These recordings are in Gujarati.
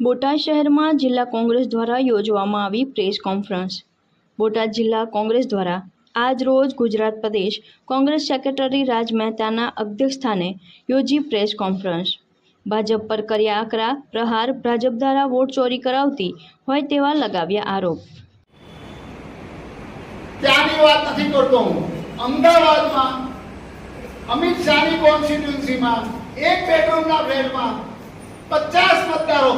બોટાદ શહેરમાં જિલ્લા કોંગ્રેસ દ્વારા યોજવામાં આવી પ્રેસ કોન્ફરન્સ. બોટાદ જિલ્લા કોંગ્રેસ દ્વારા આજ રોજ ગુજરાત પ્રદેશ કોંગ્રેસ સેક્રેટરી રાજ મહેતાના અધ્યક્ષસ્થાને યોજી પ્રેસ કોન્ફરન્સ. ભાજપ પર કર્યા આકરા, પ્રહાર, ભાજપ દ્વારા વોટ ચોરી કરાવતી હોય તેવા લગાવ્યા આરોપ. ત્યાંની વાત નથી કરતો હું. અમદાવાદમાં અમિત શાહની કોન્સ્ટિટ્યુન્સીમાં એક બેડરૂમના ફ્લેટમાં પચાસ મતદારો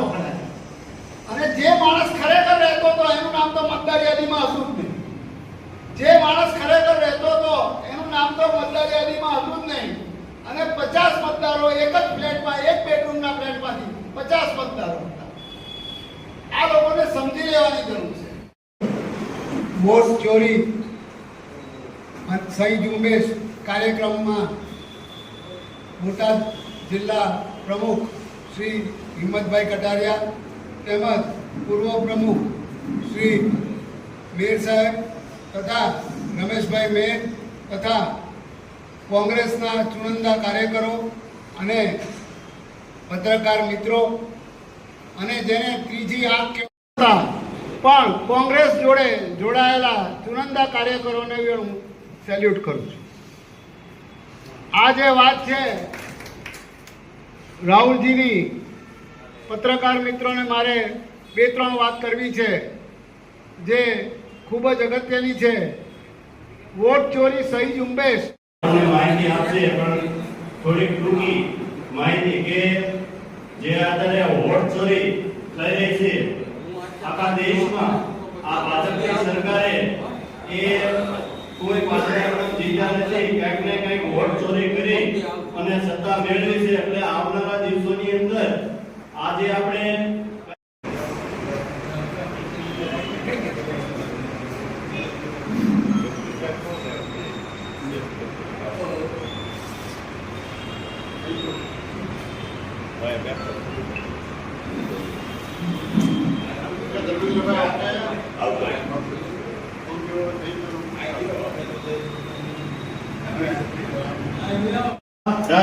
અને જે માણસ ખરેખર રહેતો હતો એનું નામ તો મતદાર યાદીમાં હતું જ નહીં. જે માણસ ખરેખર રહેતો હતો એનું નામ તો મતદાર યાદીમાં હતું જ નહીં. અને પચાસ મતદારો એક જ ફ્લેટમાં, એક બેડરૂમના ફ્લેટમાંથી પચાસ મતદારો આ લોકોને સમજી લેવાની જરૂર છે. વોટ ચોરી, સહી ઝુંબેશ કાર્યક્રમમાં બોટાદ જિલ્લા પ્રમુખ શ્રી હિંમતભાઈ કટારિયા તેમજ પૂર્વ પ્રમુખ શ્રી મેર સાહેબ તથા રમેશભાઈ મેર તથા કોંગ્રેસના ચુનંદા કાર્યકરો અને પત્રકાર મિત્રો અને જેને ત્રીજી આંખ કહેવાતા પણ કોંગ્રેસ જોડે જોડાયેલા ચુનંદા કાર્યકરોને હું સેલ્યુટ કરું છું. આ જે વાત છે રાહુલજીની પત્રકાર મિત્રોને મારે બે ત્રણ વાત કરવી છે, જે ખૂબ જ અગત્યની છે. વોટ ચોરી સહી ઝુંબેશ. માહિતી આપશે, પણ થોડીક ટૂંકી માહિતી કે જે આધારે વોટ ચોરી થઈ રહી છે, આખા દેશમાં, આ ભાજપની સરકારે એ કોઈ પાસે જીતા નથી, કંઈક ને કંઈક વોટ ચોરી કરી અને સત્તા મેળવી છે, એટલે અંદર આજે આપણે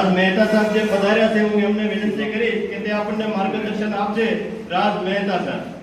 મહેતા સાહેબ જે પધાર્યા છે હું એમને વિનંતી કરીશ. કે આપણને માર્ગદર્શન આપશે રાજ મહેતા સાહેબ